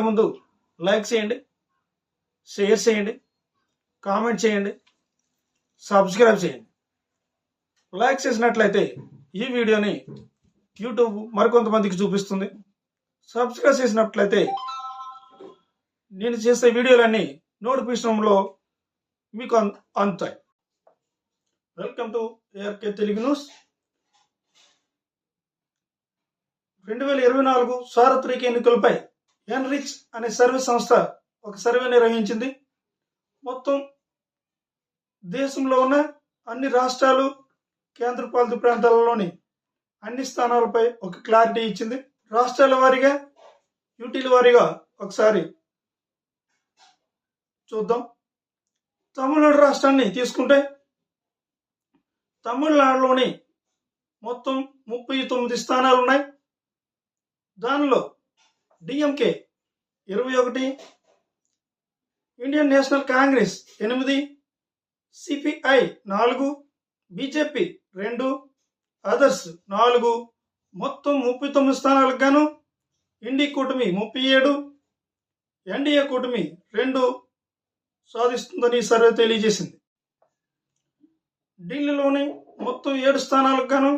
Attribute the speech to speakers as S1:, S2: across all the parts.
S1: వెళ్ళే ముందు లైక్ చేయండి షేర్ చేయండి కామెంట్ చేయండి సబ్స్క్రైబ్ చేయండి. లైక్ చేసినట్లయితే ఈ వీడియోని యూట్యూబ్ మరికొంతమందికి చూపిస్తుంది. సబ్స్క్రైబ్ చేసినట్లయితే నేను చేసే వీడియోలన్నీ నోటిఫికేషన్లో మీకు అన్- అందుతాయి. Welcome to ARK Telugu news. రెండు వేల ఇరవై నాలుగు సార్వత్రిక ఎన్నికలపై ఎన్రిచ్ అనే సర్వే సంస్థ ఒక సర్వే నిర్వహించింది. మొత్తం దేశంలో ఉన్న అన్ని రాష్ట్రాలు కేంద్రపాలిత ప్రాంతాలలోని అన్ని స్థానాలపై ఒక క్లారిటీ ఇచ్చింది. రాష్ట్రాల వారీగా యూటీల వారీగా ఒకసారి చూద్దాం. తమిళనాడు రాష్ట్రాన్ని తీసుకుంటే తమిళనాడులోని మొత్తం ముప్పై తొమ్మిది స్థానాలు ఉన్నాయి దానిలో డిఎంకే ఇరవై ఒకటి ఇండియన్ నేషనల్ కాంగ్రెస్ ఎనిమిది సిపిఐ నాలుగు బీజేపీ రెండు అదర్స్ నాలుగు మొత్తం ముప్పై తొమ్మిది స్థానాలకు గాను ఇండి కూటమి ముప్పై ఏడు ఎన్డీఏ కూటమి రెండు సాధిస్తుందని ఈ సర్వే తెలియజేసింది. ఢిల్లీలోని మొత్తం ఏడు స్థానాలకు గాను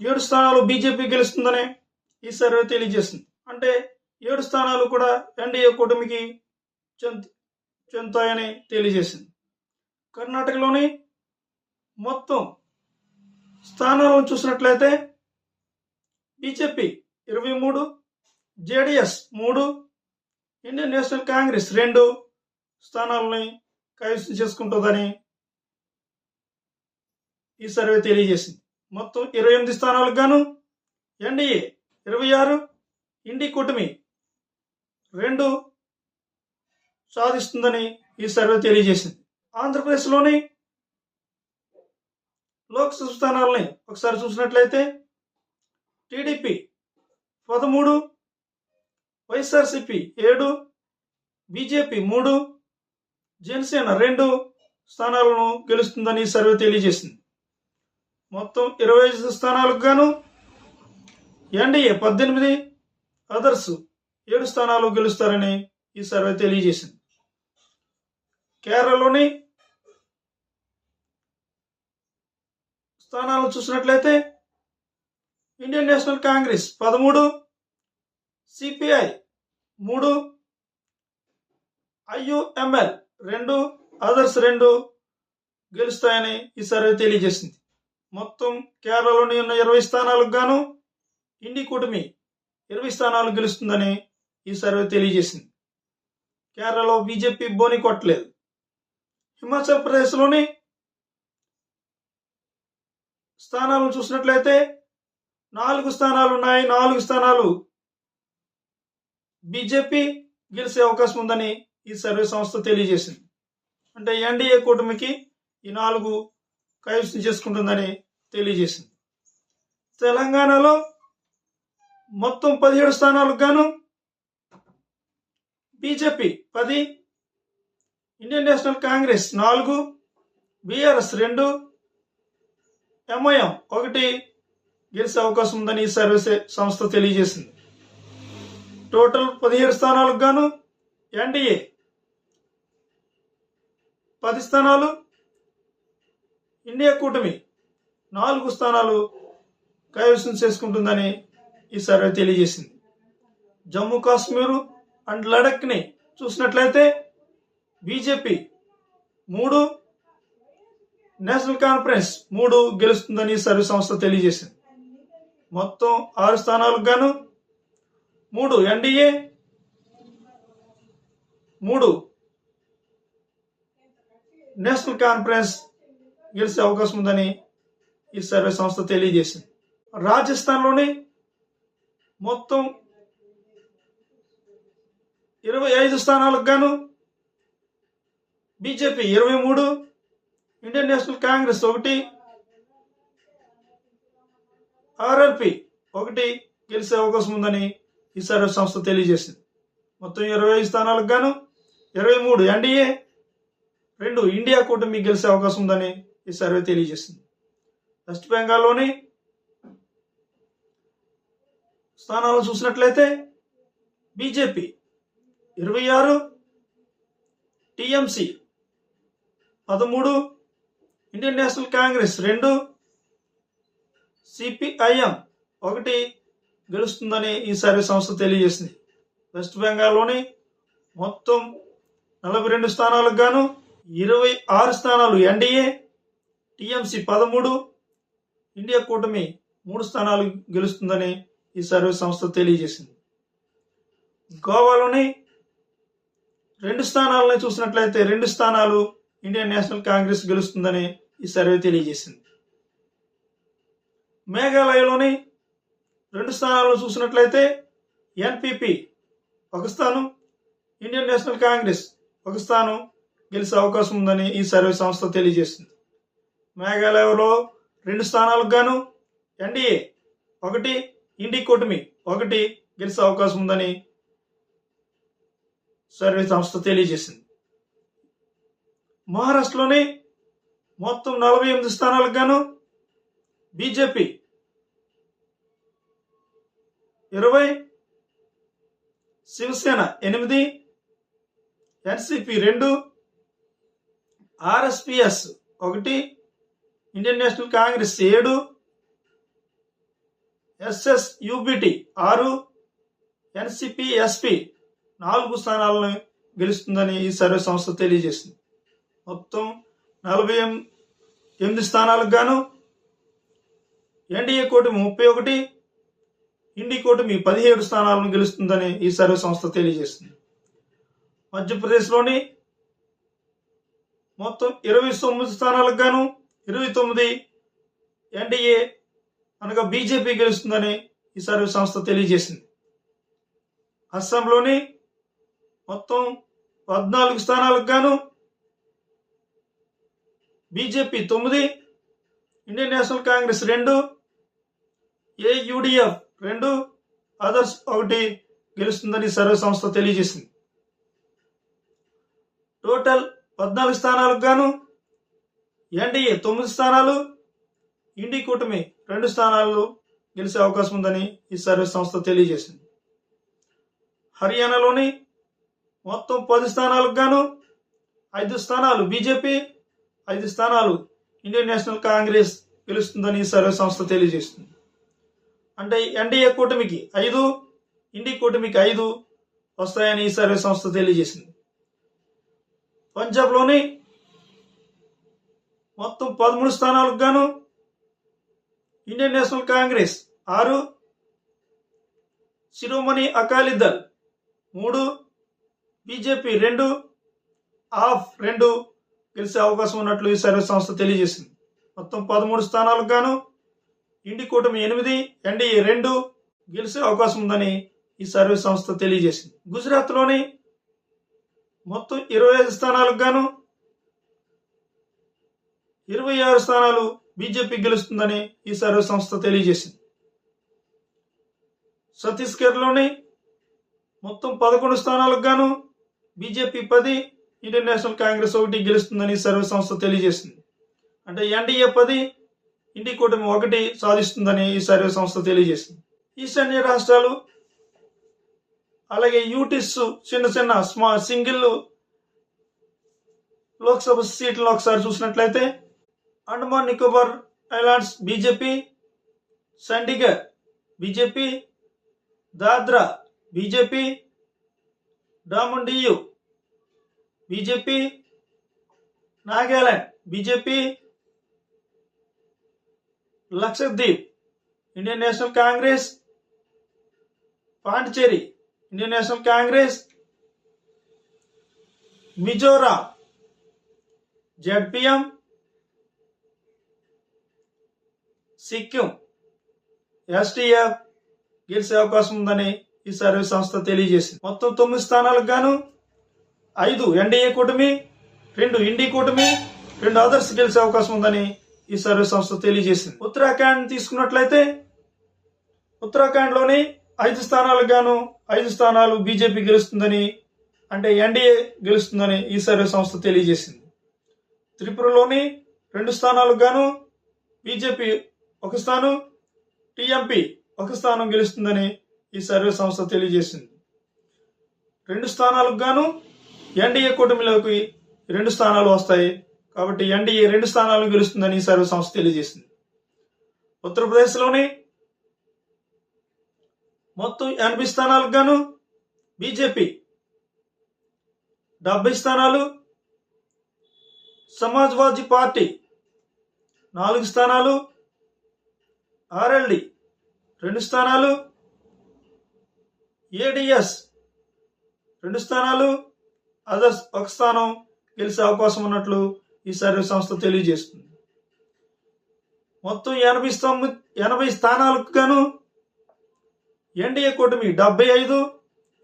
S1: ఏడు స్థానాలు బీజేపీ గెలుస్తుందని ఈ సర్వే తెలియజేసింది. అంటే ఏడు స్థానాలు కూడా ఎన్డీఏ కూటమికి చెందు చెందుతాయని తెలియజేసింది. కర్ణాటకలోని మొత్తం స్థానాలను చూసినట్లయితే బీజేపీ ఇరవై మూడు జేడిఎస్ మూడు ఇండియన్ నేషనల్ కాంగ్రెస్ రెండు స్థానాలని కైవసం చేసుకుంటుందని ఈ సర్వే తెలియజేసింది. మొత్తం ఇరవై ఎనిమిది స్థానాలకు గాను ఎన్డీఏ ఇరవై ఆరు ఇండి కూటమి రెండు సాధిస్తుందని ఈ సర్వే తెలియజేసింది. ఆంధ్రప్రదేశ్లోని లోక్సభ స్థానాలని ఒకసారి చూసినట్లయితే టీడీపీ పదమూడు వైఎస్ఆర్సిపి ఏడు బీజేపీ మూడు జనసేన రెండు స్థానాలను గెలుస్తుందని ఈ సర్వే తెలియజేసింది. మొత్తం ఇరవై ఐదు స్థానాలకు గాను ఎన్డీఏ పద్దెనిమిది అదర్స్ ఏడు స్థానాలు గెలుస్తారని ఈ సర్వే తెలియజేసింది. కేరళలోని స్థానాలు చూసినట్లయితే ఇండియన్ నేషనల్ కాంగ్రెస్ పదమూడు సిపిఐ మూడు ఐయుఎంఎల్ రెండు అదర్స్ రెండు గెలుస్తాయని ఈ సర్వే తెలియజేసింది. మొత్తం కేరళలోని ఉన్న ఇరవై స్థానాలకు గాను ఇండి కూటమి ఇరవై స్థానాలు గెలుస్తుందని ఈ సర్వే తెలియజేసింది. కేరళలో బీజేపీ బోని కొట్టలేదు. హిమాచల్ ప్రదేశ్లోని స్థానాలను చూసినట్లయితే నాలుగు స్థానాలు ఉన్నాయి. నాలుగు స్థానాలు బీజేపీ గెలిచే అవకాశం ఉందని ఈ సర్వే సంస్థ తెలియజేసింది. అంటే ఎన్డీఏ కూటమికి ఈ నాలుగు కైవసం చేసుకుంటుందని తెలియజేసింది. తెలంగాణలో మొత్తం పదిహేడు స్థానాలకు గాను బీజేపీ పది ఇండియన్ నేషనల్ కాంగ్రెస్ నాలుగు బీఆర్ఎస్ రెండు ఎంఐఎం ఒకటి గెలిచే అవకాశం ఉందని ఈ సర్వీస్ సంస్థ తెలియజేసింది. టోటల్ పదిహేడు స్థానాలకు గాను ఎన్డీఏ పది స్థానాలు ఇండియా కూటమి నాలుగు స్థానాలు కైవసం చేసుకుంటుందని ఈ సర్వే తెలియజేసింది. జమ్మూ కాశ్మీర్ అండ్ లడఖ్ని చూసినట్లయితే బీజేపీ మూడు నేషనల్ కాన్ఫరెన్స్ మూడు గెలుస్తుందని ఈ సర్వే సంస్థ తెలియజేసింది. మొత్తం ఆరు స్థానాలకు గాను మూడు ఎన్డీఏ మూడు నేషనల్ కాన్ఫరెన్స్ గెలిచే అవకాశం ఉందని ఈ సర్వే సంస్థ తెలియజేసింది. రాజస్థాన్లోని మొత్తం ఇరవై ఐదు స్థానాలకు గాను బీజేపీ ఇరవై మూడు ఇండియన్ నేషనల్ కాంగ్రెస్ ఒకటి ఆర్ఎల్పి ఒకటి గెలిచే అవకాశం ఉందని ఈ సర్వే సంస్థ తెలియజేసింది. మొత్తం ఇరవై ఐదు స్థానాలకు గాను ఇరవై మూడు ఎన్డీఏ రెండు ఇండియా కూటమి గెలిచే అవకాశం ఉందని ఈ సర్వే తెలియజేసింది. వెస్ట్ బెంగాల్లోని స్థానాలు చూసినట్లయితే బీజేపీ ఇరవై ఆరు టిఎంసి పదమూడు ఇండియన్ నేషనల్ కాంగ్రెస్ రెండు సిపిఐఎం ఒకటి గెలుస్తుందని ఈ సర్వే సంస్థ తెలియజేసింది. వెస్ట్ బెంగాల్లోని మొత్తం నలభై రెండు స్థానాలకు గాను ఇరవై ఆరు స్థానాలు ఎన్డీఏ టిఎంసి పదమూడు ఇండియా కూటమి మూడు స్థానాలు గెలుస్తుందని ఈ సర్వే సంస్థ తెలియజేసింది. గోవాలోని రెండు స్థానాలను చూసినట్లయితే రెండు స్థానాలు ఇండియన్ నేషనల్ కాంగ్రెస్ గెలుస్తుందని ఈ సర్వే తెలియజేసింది. మేఘాలయలోని రెండు స్థానాలను చూసినట్లయితే ఎన్పిపి ఒక స్థానం ఇండియన్ నేషనల్ కాంగ్రెస్ ఒక స్థానం గెలిచే అవకాశం ఉందని ఈ సర్వే సంస్థ తెలియజేసింది. మేఘాలయలో రెండు స్థానాలకు గాను ఎన్డీఏ ఒకటి ఇండి కూటమి ఒకటి గెలిచే అవకాశం ఉందని సర్వే సంస్థ తెలియజేసింది. మహారాష్ట్రలోని మొత్తం నలభై ఎనిమిది స్థానాలకు గాను బీజేపీ ఇరవై శివసేన ఎనిమిది ఎన్సిపి రెండు ఆర్ఎస్పిఎస్ ఒకటి ఇండియన్ నేషనల్ కాంగ్రెస్ ఏడు ఎస్ఎస్ యూబిటి ఆరు ఎన్సిపిఎస్పి నాలుగు స్థానాలను గెలుస్తుందని ఈ సర్వే సంస్థ తెలియజేసింది. మొత్తం నలభై ఎనిమిది స్థానాలకు గాను ఎన్డీఏ కూటమి ముప్పై ఒకటి ఇండి కూటమి పదిహేడు స్థానాలను గెలుస్తుందని ఈ సర్వే సంస్థ తెలియజేసింది. మధ్యప్రదేశ్లోని మొత్తం ఇరవై తొమ్మిది స్థానాలకు గాను ఇరవై తొమ్మిది ఎన్డీఏ అనగా బీజేపీ గెలుస్తుందని ఈ సర్వే సంస్థ తెలియజేసింది. అస్సాంలోని మొత్తం పద్నాలుగు స్థానాలకు గాను బీజేపీ తొమ్మిది ఇండియన్ నేషనల్ కాంగ్రెస్ రెండు ఏయుడిఎఫ్ రెండు అదర్స్ ఒకటి గెలుస్తుందని సర్వే సంస్థ తెలియజేసింది. టోటల్ పద్నాలుగు స్థానాలకు గాను ఎన్డీఏ తొమ్మిది స్థానాలు ఇండి కూటమి రెండు స్థానాలు గెలిచే అవకాశం ఉందని ఈ సర్వే సంస్థ తెలియజేసింది. హర్యానాలోని మొత్తం పది స్థానాలకు గాను ఐదు స్థానాలు బీజేపీ ఐదు స్థానాలు ఇండియన్ నేషనల్ కాంగ్రెస్ గెలుస్తుందని ఈ సర్వే సంస్థ తెలియజేస్తుంది అంటే ఎన్డీఏ కూటమికి ఐదు ఇండి కూటమికి ఐదు వస్తాయని ఈ సర్వే సంస్థ తెలియజేసింది. పంజాబ్లోని మొత్తం పదమూడు స్థానాలకు గాను ఇండియన్ నేషనల్ కాంగ్రెస్ ఆరు శిరోమణి అకాలీ దళ్ మూడు బీజేపీ రెండు ఆఫ్ రెండు గెలిచే అవకాశం ఉన్నట్లు ఈ సర్వే సంస్థ తెలియజేసింది. మొత్తం పదమూడు స్థానాలకు గాను ఇండి కూటమి ఎనిమిది ఎన్డీఏ రెండు గెలిచే అవకాశం ఉందని ఈ సర్వే సంస్థ తెలియజేసింది. గుజరాత్లోని మొత్తం ఇరవై ఐదు స్థానాలకు గాను ఇరవై ఆరు స్థానాలు బీజేపీ గెలుస్తుందని ఈ సర్వే సంస్థ తెలియజేసింది. ఛత్తీస్గఢ్లోని మొత్తం పదకొండు స్థానాలకు గాను బీజేపీ పది ఇండియన్ నేషనల్ కాంగ్రెస్ ఒకటి గెలుస్తుందని ఈ సర్వే సంస్థ తెలియజేసింది. అంటే ఎన్డీఏ పది ఇండి కూటమి ఒకటి సాధిస్తుందని ఈ సర్వే సంస్థ తెలియజేసింది ఈశాన్య రాష్ట్రాలు అలాగే యూటిస్ చిన్న చిన్న స్మా సింగిల్ లోక్సభ సీట్లను ఒకసారి చూసినట్లయితే Andaman Nicobar islands BJP Chandigarh BJP Dadra BJP Daman Diu BJP Nagaland BJP Lakshadweep Indian National Congress Pondicherry Indian National Congress Mizoram ZPM Sikkim STF గెలిచే అవకాశం ఉందని ఈ సర్వే సంస్థ తెలియజేసింది. మొత్తం తొమ్మిది స్థానాలకు గాను ఐదు ఎన్డీఏ కూటమి రెండు ఇండి కూటమి రెండు అదర్స్ గెలిచే అవకాశం ఉందని ఈ సర్వే సంస్థ తెలియజేసింది. ఉత్తరాఖండ్ తీసుకున్నట్లయితే ఉత్తరాఖండ్లోని ఐదు స్థానాలకు గాను ఐదు స్థానాలు బీజేపీ గెలుస్తుందని అంటే ఎన్డీఏ గెలుస్తుందని ఈ సర్వే సంస్థ తెలియజేసింది. త్రిపురలోని రెండు స్థానాలకు గాను బీజేపీ ఒక స్థానం టీఎంపీ ఒక స్థానం గెలుస్తుందని ఈ సర్వే సంస్థ తెలియజేసింది. రెండు స్థానాలకు గాను ఎన్డీఏ కూటమిలోకి రెండు స్థానాలు వస్తాయి. కాబట్టి ఎన్డీఏ రెండు స్థానాలు గెలుస్తుందని ఈ సర్వే సంస్థ తెలియజేసింది. ఉత్తరప్రదేశ్లోని మొత్తం ఎనభై స్థానాలకు గాను బీజేపీ డెబ్బై స్థానాలు సమాజ్వాదీ పార్టీ నాలుగు స్థానాలు ఆర్ఎల్డి రెండు స్థానాలు ఏడిఎస్ రెండు స్థానాలు అదర్స్ ఒక స్థానం గెలిచే అవకాశం ఉన్నట్లు ఈ సర్వే సంస్థ తెలియజేస్తుంది. మొత్తం ఎనభై తొమ్మిది ఎనభై స్థానాలకు గాను ఎన్డీఏ కూటమి డెబ్బై ఐదు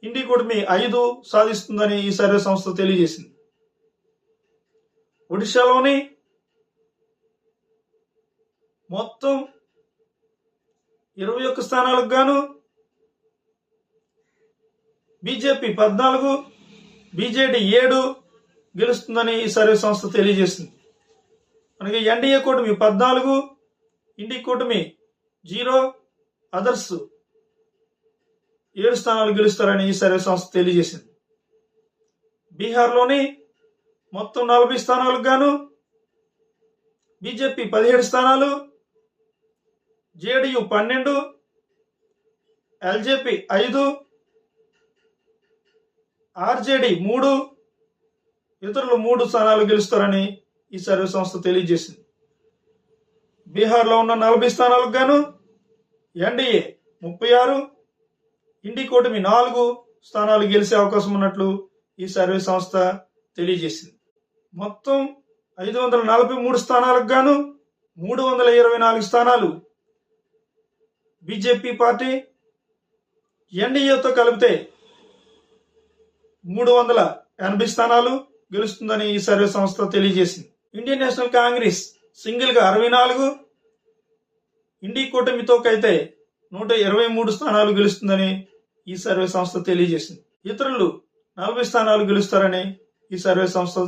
S1: ఇండి కూటమి ఐదు సాధిస్తుందని ఈ సర్వే సంస్థ తెలియజేసింది. ఒడిశాలోని మొత్తం ఇరవై ఒక్క స్థానాలకు గాను బీజేపీ పద్నాలుగు బీజేడీ ఏడు గెలుస్తుందని ఈ సర్వే సంస్థ తెలియజేసింది. మనకి ఎన్డీఏ కూటమి పద్నాలుగు ఇండి కూటమి జీరో అదర్స్ ఏడు స్థానాలు గెలుస్తారని ఈ సర్వే సంస్థ తెలియజేసింది. బీహార్లోని మొత్తం నలభై స్థానాలకు గాను బీజేపీ పదిహేడు స్థానాలు జేడీయూ పన్నెండు ఎల్జేపీ ఐదు ఆర్జేడీ మూడు ఇతరులు మూడు స్థానాలు గెలుస్తారని ఈ సర్వే సంస్థ తెలియజేసింది. బీహార్లో ఉన్న నలభై స్థానాలకు గాను ఎన్డీఏ ముప్పై ఆరు ఇండి కూటమి నాలుగు స్థానాలు గెలిచే అవకాశం ఉన్నట్లు ఈ సర్వే సంస్థ తెలియజేసింది. మొత్తం ఐదు వందల నలభై మూడు స్థానాలకు గాను మూడు వందల ఇరవై నాలుగు స్థానాలు బీజేపీ పార్టీ ఎన్డీఏతో కలిపితే మూడు వందల ఎనభై స్థానాలు గెలుస్తుందని ఈ సర్వే సంస్థ తెలియజేసింది. ఇండియన్ నేషనల్ కాంగ్రెస్ సింగిల్గా అరవై నాలుగు ఇండి కూటమితో నూట ఇరవై మూడు స్థానాలు గెలుస్తుందని ఈ సర్వే సంస్థ తెలియజేసింది. ఇతరులు నలభై స్థానాలు గెలుస్తారని ఈ సర్వే సంస్థ